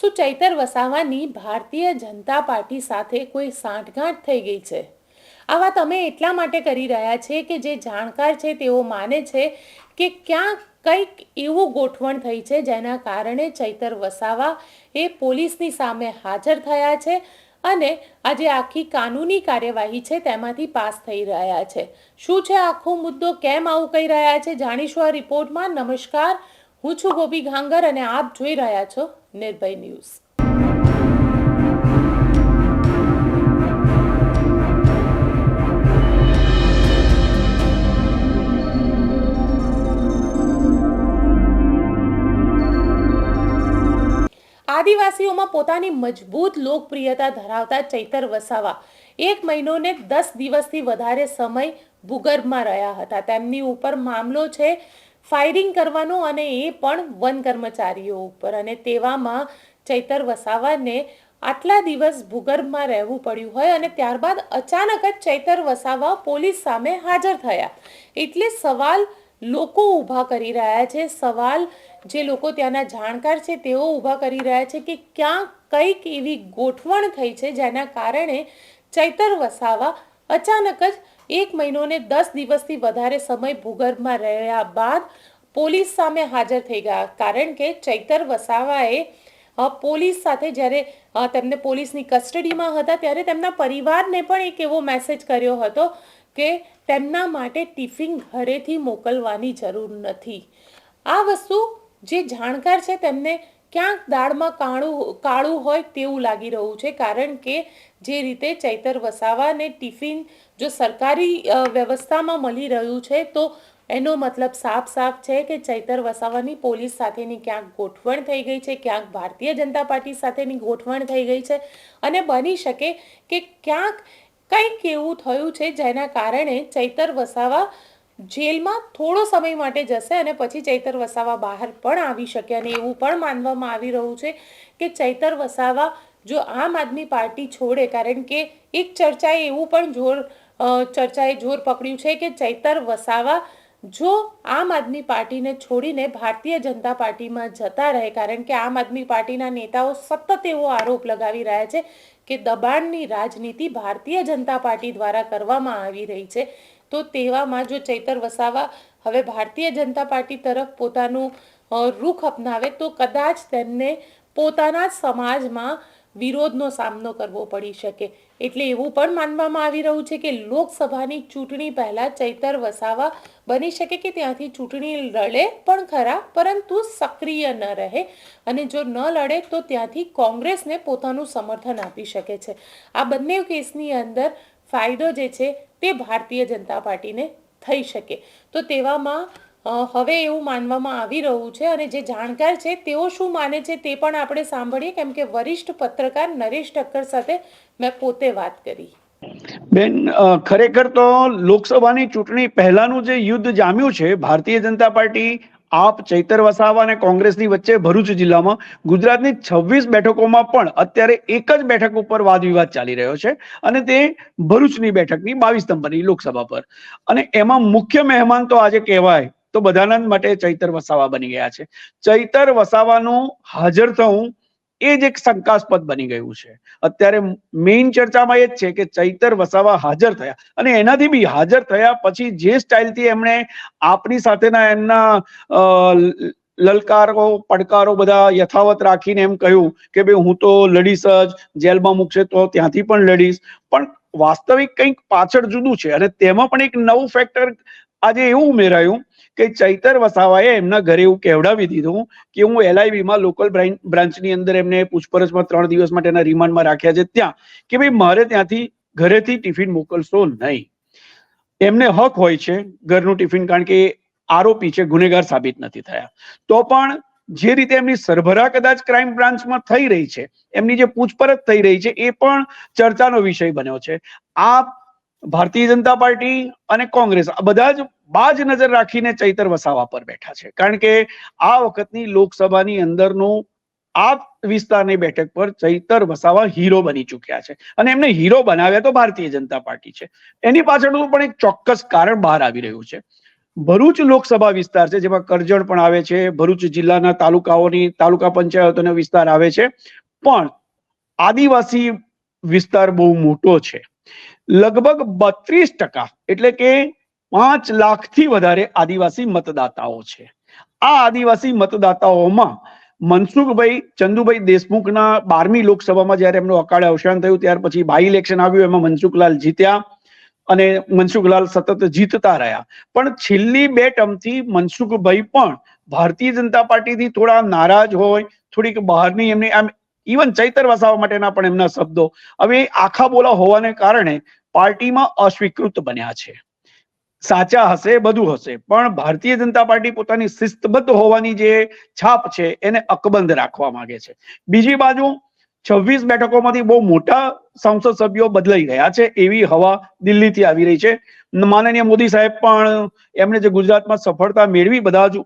શું ચૈતર વસાવાની ભારતીય જનતા પાર્ટી સાથે કોઈ સાંઠગાંઠ થઈ ગઈ છે? આવા તમે એટલા માટે કરી રહ્યા છે કે જે જાણકાર છે તેઓ માને છે કે ક્યાંક કંઈક એવું ગોઠવણ થઈ છે જેના કારણે ચૈતર વસાવા એ પોલીસની સામે હાજર થયા છે અને આજે આખી કાનૂની કાર્યવાહી છે તેમાંથી પાસ થઈ રહ્યા છે. શું છે આખો મુદ્દો? કેમ આવું કહી રહ્યા છે? જાણીશું આ રિપોર્ટમાં. નમસ્કાર. હું છું ગોપી ઘાંગર અને આપ જોઈ રહ્યા છો નિર્ભય ન્યૂઝ. આદિવાસીઓમાં પોતાની મજબૂત લોકપ્રિયતા ધરાવતા ચૈતર વસાવા એક મહિનોને દસ દિવસથી વધારે સમય ભૂગર્ભમાં રહ્યા હતા. તેમની ઉપર મામલો છે ફાયરિંગ કરવાનો અને એ પણ વન કર્મચારીઓ ઉપર. અને તેવામાં ચૈતર વસાવાને આટલા દિવસ ભૂગર્ભમાં રહેવું પડ્યું હોય અને ત્યારબાદ અચાનક જ ચૈતર વસાવા પોલીસ સામે હાજર થયા. એટલે સવાલ લોકો ઊભા કરી રહ્યા છે. સવાલ જે લોકો ત્યાંના જાણકાર છે, તેઓ ઊભા કરી રહ્યા છે કે ક્યાં કંઈક એવી ગોઠવણ થઈ છે, જેના કારણે ચૈતર વસાવા અચાનક જ એક મહિનોને દસ દિવસથી વધારે સમય ભૂગર્ભમાં રહ્યા બાદ પોલીસ સામે હાજર થઈ ગયા. કારણ કે ચૈતર વસાવાએ પોલીસ સાથે જ્યારે તેમને પોલીસની કસ્ટડીમાં હતા ત્યારે તેમના પરિવારને પણ એક એવો મેસેજ કર્યો હતો કે તેમના માટે ટિફિન ઘરેથી મોકલવાની જરૂર નથી. આ વસ્તુ જે જાણકાર છે તેમને ક્યાંક દાળમાં કાળું કાળું હોય તેવું લાગી રહ્યું છે. કારણ કે જે રીતે ચૈતર વસાવાને ટિફિન જો સરકારી વ્યવસ્થામાં મળી રહ્યું છે, તો એનો મતલબ સાફ સાફ છે કે ચૈતર વસાવાની પોલીસ સાથેની ક્યાંક ગોઠવણ થઈ ગઈ છે, ક્યાંક ભારતીય જનતા પાર્ટી સાથેની ગોઠવણ થઈ ગઈ છે અને બની શકે કે ક્યાંક કંઈક એવું થયું છે જેના કારણે ચૈતર વસાવા જેલમાં થોડો સમય માટે જશે અને પછી ચૈતર વસાવા બહાર પણ આવી શકે અને એવું પણ માનવામાં આવી રહ્યું છે કે ચૈતર વસાવા જો આમ આદમી પાર્ટી છોડે, કારણ કે એક ચર્ચાએ એવું પણ જોર ચર્ચાએ જોર પકડ્યું છે કે ચૈતર વસાવા જો આમ આદમી પાર્ટીને છોડીને ભારતીય જનતા પાર્ટીમાં જતા રહે, કારણ કે આમ આદમી પાર્ટીના નેતાઓ સતત એવો આરોપ લગાવી રહ્યા છે કે દબાણની રાજનીતિ ભારતીય જનતા પાર્ટી દ્વારા કરવામાં આવી રહી છે. તો તેવામાં જો ચૈતર વસાવા હવે ભારતીય જનતા પાર્ટી તરફ પોતાનું રૂખ અપનાવે, તો કદાચ તેમને પોતાના સમાજમાં વિરોધનો સામનો કરવો પડી શકે. એટલે એવું પણ માનવામાં આવી રહ્યું છે કે લોકસભાની ચૂંટણી પહેલાં ચૈતર વસાવા બની શકે કે ત્યાંથી ચૂંટણી લડે પણ ખરા, પરંતુ સક્રિય ન રહે. અને જો ન લડે તો ત્યાંથી કોંગ્રેસને પોતાનું સમર્થન આપી શકે છે. આ બંને કેસની અંદર ફાયદો જે છે તે ભારતીય જનતા પાર્ટીને થઈ શકે. તો તેવામાં હવે એવું માનવામાં આવી રહ્યું છે અને જે જાણકાર છે તેઓ શું માને છે તે પણ આપણે સાંભળીએ, કેમ કે વરિષ્ઠ પત્રકાર નરેશ ઠક્કર સાથે મેં પોતે વાત કરી. બેન ખરેખર તો લોકસભાની ચૂંટણી પહેલાનું જે યુદ્ધ જામ્યું છે, ભારતીય જનતા પાર્ટી, આપ, ચૈતર વસાવા અને કોંગ્રેસની વચ્ચે ભરૂચ જિલ્લામાં, ગુજરાતની છવ્વીસ બેઠકોમાં પણ અત્યારે એક જ બેઠક ઉપર વાદ વિવાદ ચાલી રહ્યો છે અને તે ભરૂચની બેઠકની બાવીસ નંબરની લોકસભા પર. અને એમાં મુખ્ય મહેમાન તો આજે કહેવાય તો બધાના માટે ચૈતર વસાવા બની ગયા છે. ચૈતર વસાવાનું હાજર થવું એ જ એક શંકાસ્પદ બની ગયું છે. અત્યારે મેઇન ચર્ચામાં એ જ છે કે ચૈતર વસાવા હાજર થયા અને એનાથી બી હાજર થયા પછી જે સ્ટાઇલથી એમણે આપની સાથેના એમના લલકારો, પડકારો બધા યથાવત રાખીને એમ કહ્યું કે ભાઈ હું તો લડીશ જ, જેલમાં મૂકશે તો ત્યાંથી પણ લડીશ. પણ વાસ્તવિક કંઈક પાછળ જુદું છે અને તેમાં પણ એક નવું ફેક્ટર આજે એવું ઉમેરાયું કે ચૈતર વસાવાએ એમના ઘરે એવું કહેવડાવી દીધું કે હું LIV માં લોકલ બ્રાન્ચની અંદર એમને પૂછપરછમાં ત્રણ દિવસ માટેના રિમાન્ડમાં રાખ્યા છે ત્યાં કે ભાઈ મારે ત્યાંથી ઘરેથી ટિફિન મોકલશો નહીં. એમને હક હોય છે ઘરનું ટિફિન કારણ કે આરોપી છે, ગુનેગાર સાબિત નથી થયા. તો પણ જે રીતે એમની સરભરા કદાચ ક્રાઇમ બ્રાન્ચમાં થઈ રહી છે, એમની જે પૂછપરછ થઈ રહી છે, એ પણ ચર્ચાનો વિષય બન્યો છે. આ ભારતીય જનતા પાર્ટી અને કોંગ્રેસ આ બધા જ બાજ નજર રાખીને ચૈતર વસાવા પર બેઠા છે. કારણ કે આ વખતની લોકસભાની અંદરનું આ વિસ્તારની બેઠક પર ચૈતર વસાવા હીરો બની ચૂક્યા છે. અને એમને હીરો બનાવ્યા તો ભારતીય જનતા પાર્ટી છે. એની પાછળનું પણ એક ચોક્કસ કારણ બહાર આવી રહ્યું છે. ભરૂચ લોકસભા વિસ્તાર છે, જેમાં કરજણ પણ આવે છે, ભરૂચ જિલ્લાના તાલુકાઓની, તાલુકા પંચાયતોનો વિસ્તાર આવે છે. પણ આદિવાસી વિસ્તાર બહુ મોટો છે. લગભગ બત્રીસ ટકા, એટલે કે પાંચ લાખથી વધારે આદિવાસી મતદાતાઓ છે. આ આદિવાસી મતદાતાઓમાં મનસુખભાઈ, ચંદુભાઈ દેશમુખના બારમી લોકસભામાં જ્યારે એમનું અકાળે અવસાન થયું, ત્યાર પછી બાય ઇલેક્શન આવ્યું, એમાં મનસુખલાલ જીત્યા અને મનસુખલાલ સતત જીતતા રહ્યા. પણ છેલ્લી બે ટર્મથી મનસુખભાઈ પણ ભારતીય જનતા પાર્ટીથી થોડા નારાજ હોય, થોડીક બહારની એમની આમ ઇવન ચૈતર વસાવા માટેના પણ એમના શબ્દો. હવે આખા બોલા હોવાને કારણે પાર્ટીમાં અસ્વીકૃત બન્યા છે. સાચા હશે, બધું હશે, પણ ભારતીય જનતા પાર્ટી પોતાની શિસ્તબદ્ધ હોવાની જે છાપ છે, એને અકબંધ રાખવા માંગે છે. બીજી બાજુ, છવ્વીસ બેઠકોમાંથી બહુ મોટા સંસદ સભ્યો બદલાઈ ગયા છે, એવી હવા દિલ્હીથી આવી રહી છે. માનનીય મોદી સાહેબ પણ એમણે જે ગુજરાતમાં સફળતા મેળવી, બધા જ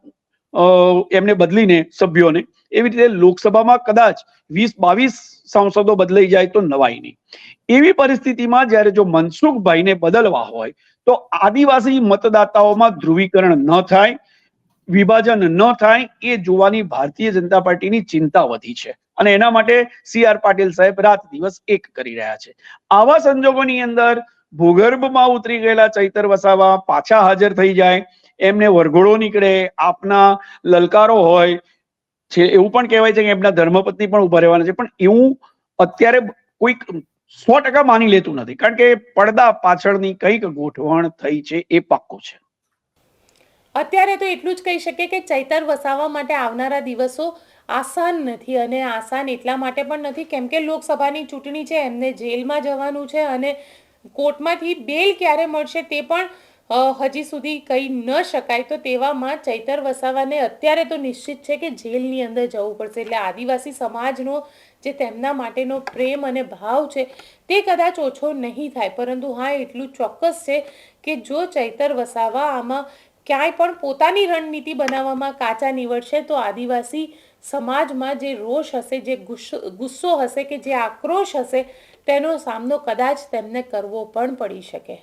એમને બદલીને સભ્યોને એવી રીતે લોકસભામાં કદાચ વીસ બાવીસ સાંસદો બદલાઈ જાય તો નવાઈ નહીં. એવી પરિસ્થિતિમાં જ્યારે જો મનસુખભાઈને બદલવા હોય, તો આદિવાસી મતદાતાઓમાં ધ્રુવીકરણ ન થાય, વિભાજન ન થાય, એ જોવાની ભારતીય જનતા પાર્ટીની ચિંતા વધી છે. અને એના માટે સી આર પાટીલ સાહેબ રાત દિવસ એક કરી રહ્યા છે. આવા સંજોગોની અંદર ભૂગર્ભમાં ઉતરી ગયેલા ચૈતર વસાવા પાછા હાજર થઈ જાય, એમને વરઘોડો નીકળે, આપના લલકારો હોય છે, એવું પણ કહેવાય છે કે એમના ધર્મપત્ની પણ ઊભા રહેવાના છે, પણ એવું અત્યારે કોઈક સો ટકા માની લેતું નથી. કારણ કે પડદા પાછળની કંઈક ગોઠવણ થઈ છે, એ પાક્કું છે. અત્યારે તો એટલું જ કહી શકીએ કે ચૈતર વસાવા માટે આવનારા દિવસો આસાન નથી અને આસાન એટલા માટે પણ નથી, કેમ કે લોકસભાની ચૂંટણી છે, એમને જેલમાં જવાનું છે અને કોર્ટમાંથી બેલ ક્યારે મળશે તે પણ હજી સુધી કહી ન શકાય તો તેવામાં ચૈતર વસાવાને અત્યારે તો નિશ્ચિત છે કે જેલની અંદર જવું પડશે. એટલે આદિવાસી સમાજનો જે તેમના માટેનો પ્રેમ અને ભાવ છે તે કદાચ ઓછો નહીં થાય. પરંતુ હા, એટલું ચોક્કસ છે કે જો ચૈતર વસાવા આમાં ક્યાંય પણ પોતાની રણનીતિ બનાવવામાં કાચા નીવડશે, તો આદિવાસી સમાજમાં જે રોષ હશે, જે ગુસ્સો હશે કે જે આક્રોશ હશે, તેનો સામનો કદાચ તેમને કરવો પણ પડી શકે.